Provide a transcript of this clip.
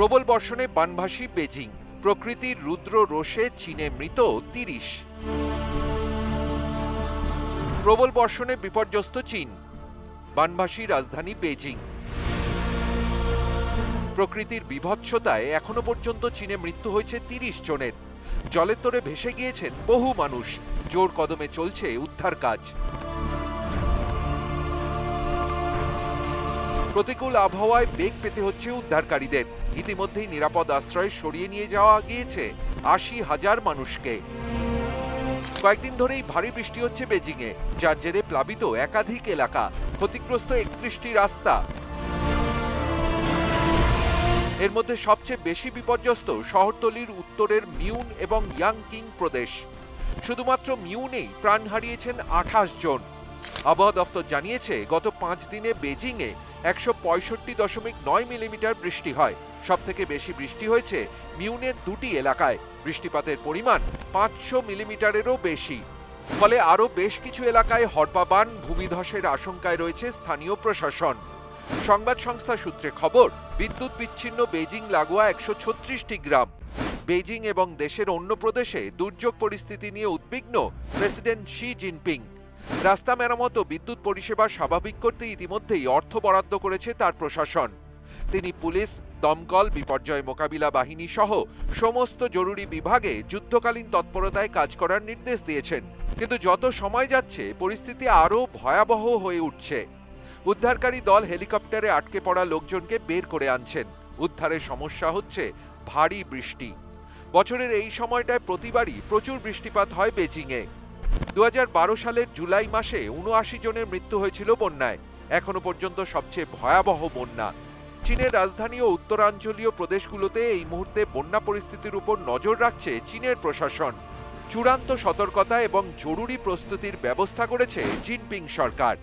প্রবল বর্ষণে বানভাসী বেজিং। প্রকৃতির রুদ্র রোষে চীনে মৃত তিরিশ। প্রবল বর্ষণে বিপর্যস্ত চীন। বানভাসী রাজধানী বেজিং। প্রকৃতির বিভৎসতায় এখনও পর্যন্ত চীনে মৃত্যু হয়েছে তিরিশ জনের। জলের তোরে ভেসে গিয়েছেন বহু মানুষ। জোর কদমে চলছে উদ্ধার কাজ। প্রতিকূল আবহাওয়ায় বেগ পেতে হচ্ছে উদ্ধারকারীদের। ইতিমধ্যেই নিরাপদ আশ্রয়ে সরিয়ে নিয়ে যাওয়া গিয়েছে আশি হাজার মানুষকে। কয়েকদিন ধরেই ভারী বৃষ্টি হচ্ছে বেজিংয়ে, যার জেরে প্লাবিত একাধিক এলাকা। ক্ষতিগ্রস্ত একত্রিশটি রাস্তা। এর মধ্যে সবচেয়ে বেশি বিপর্যস্ত শহরতলির উত্তরের মিউন এবং ইয়াংকিং প্রদেশ। শুধুমাত্র মিউনেই প্রাণ হারিয়েছেন আঠাশ জন। আবহাওয়া দপ্তর জানিয়েছে, গত পাঁচ দিনে বেজিংয়ে একশো পঁয়ষট্টি দশমিক নয় মিলিমিটার বৃষ্টি হয়। সব থেকে বেশি বৃষ্টি হয়েছে মিউনের দুটি এলাকায়। বৃষ্টিপাতের পরিমাণ পাঁচশো মিলিমিটারেরও বেশি। ফলে আরও বেশ কিছু এলাকায় হরপাবান ভূমিধসের আশঙ্কায় রয়েছে স্থানীয় প্রশাসন। সংবাদ সংস্থা সূত্রে খবর, বিদ্যুৎ বিচ্ছিন্ন বেজিং লাগোয়া একশো ছত্রিশটি গ্রাম। বেজিং এবং দেশের অন্য প্রদেশে দুর্যোগ পরিস্থিতি নিয়ে উদ্বিগ্ন প্রেসিডেন্ট শি জিনপিং। রাস্তা মেরামত ও বিদ্যুৎ পরিষেবা স্বাভাবিক করতে ইতিমধ্যেই অর্থ বরাদ্দ করেছে তার প্রশাসন। তিনি পুলিশ, দমকল, বিপর্যয় মোকাবিলা বাহিনী সহ সমস্ত জরুরি বিভাগে যুদ্ধকালীন তৎপরতায় কাজ করার নির্দেশ দিয়েছেন। কিন্তু যত সময় যাচ্ছে, পরিস্থিতি আরও ভয়াবহ হয়ে উঠছে। উদ্ধারকারী দল হেলিকপ্টারে আটকে পড়া লোকজনকে বের করে আনছেন। উদ্ধারের সমস্যা হচ্ছে ভারী বৃষ্টি। বছরের এই সময়টায় প্রতিবারই প্রচুর বৃষ্টিপাত হয় বেজিংয়ে। দু হাজার বারো সালের জুলাই মাসে উনআশি জনের মৃত্যু হয়েছিল বন্যায়। এখনও পর্যন্ত সবচেয়ে ভয়াবহ বন্যা। চীনের রাজধানী ও উত্তরাঞ্চলীয় প্রদেশগুলোতে এই মুহূর্তে বন্যা পরিস্থিতির উপর নজর রাখছে চীনের প্রশাসন। চূড়ান্ত সতর্কতা এবং জরুরি প্রস্তুতির ব্যবস্থা করেছে জিনপিং সরকার।